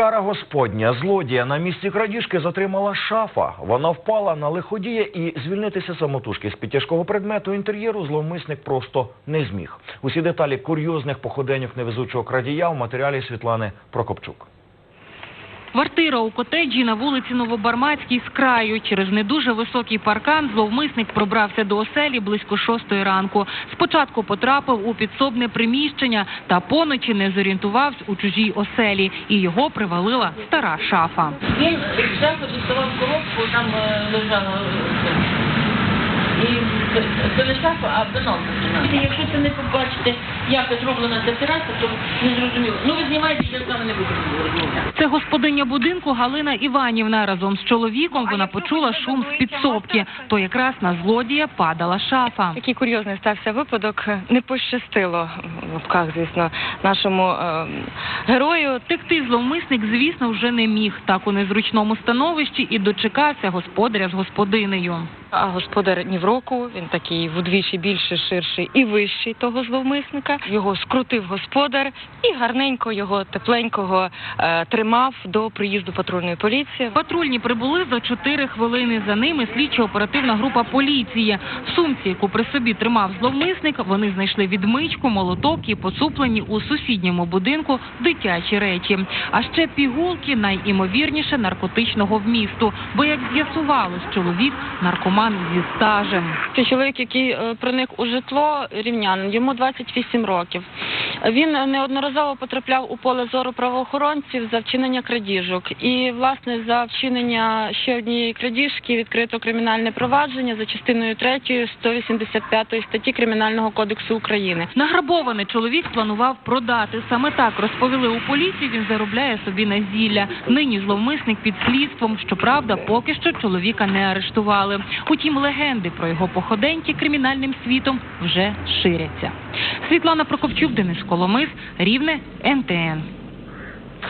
Кара господня злодія на місці крадіжки затримала шафа. Вона впала на лиходія і звільнитися самотужки з під тяжкого предмету інтер'єру зловмисник просто не зміг. Усі деталі курйозних походеньок невезучого крадія в матеріалі Світлани Прокопчук. Квартира у котеджі на вулиці Новобармацькій з краю. Через не дуже високий паркан зловмисник пробрався до оселі близько шостої ранку. Спочатку потрапив у підсобне приміщення та поночі не зорієнтувався у чужій оселі, і його привалила стара шафа. Він взяв діставав коробку, там е, лежала е, це- це не шафа, а пеналка. Якщо це не побачите, як зроблена ця тераса, то не зрозуміло. Ну ви знімаєте, я з вами не буду розмовляти. Це господиня будинку Галина Іванівна. Разом з чоловіком вона почула шум з підсобки. То якраз на злодія падала шафа. Такий курйозний стався випадок. Не пощастило в лапках, звісно, нашому е, герою. Текти зловмисник, звісно, вже не міг. Так у незручному становищі і дочекався господаря з господинею. А господар ні в року. Він такий вдвічі більше, ширший і вищий того зловмисника. Його скрутив господар і гарненько його тепленького е, тримав до приїзду патрульної поліції. Патрульні прибули за чотири хвилини. За ними слідчо-оперативна група поліції. В сумці, яку при собі тримав зловмисник, вони знайшли відмичку, молоток і поцуплені у сусідньому будинку дитячі речі. А ще пігулки, найімовірніше, наркотичного вмісту. Бо, як з'ясувалось, чоловік наркоман зі стажем. Це чоловік, який е, проник у житло рівнян, йому 28 років. Він неодноразово потрапляв у поле зору правоохоронців за вчинення крадіжок. І, власне, за вчинення ще однієї крадіжки відкрито кримінальне провадження за частиною 3 185 статті Кримінального кодексу України. Награбований чоловік планував продати. Саме так розповіли у поліції. Він заробляє собі на зілля. Нині зловмисник під слідством. Щоправда, поки що чоловіка не арештували. Утім, легенди про його походеньки кримінальним світом вже ширяться. Світлана Прокопчук, Денис Коломис, Рівне, НТН.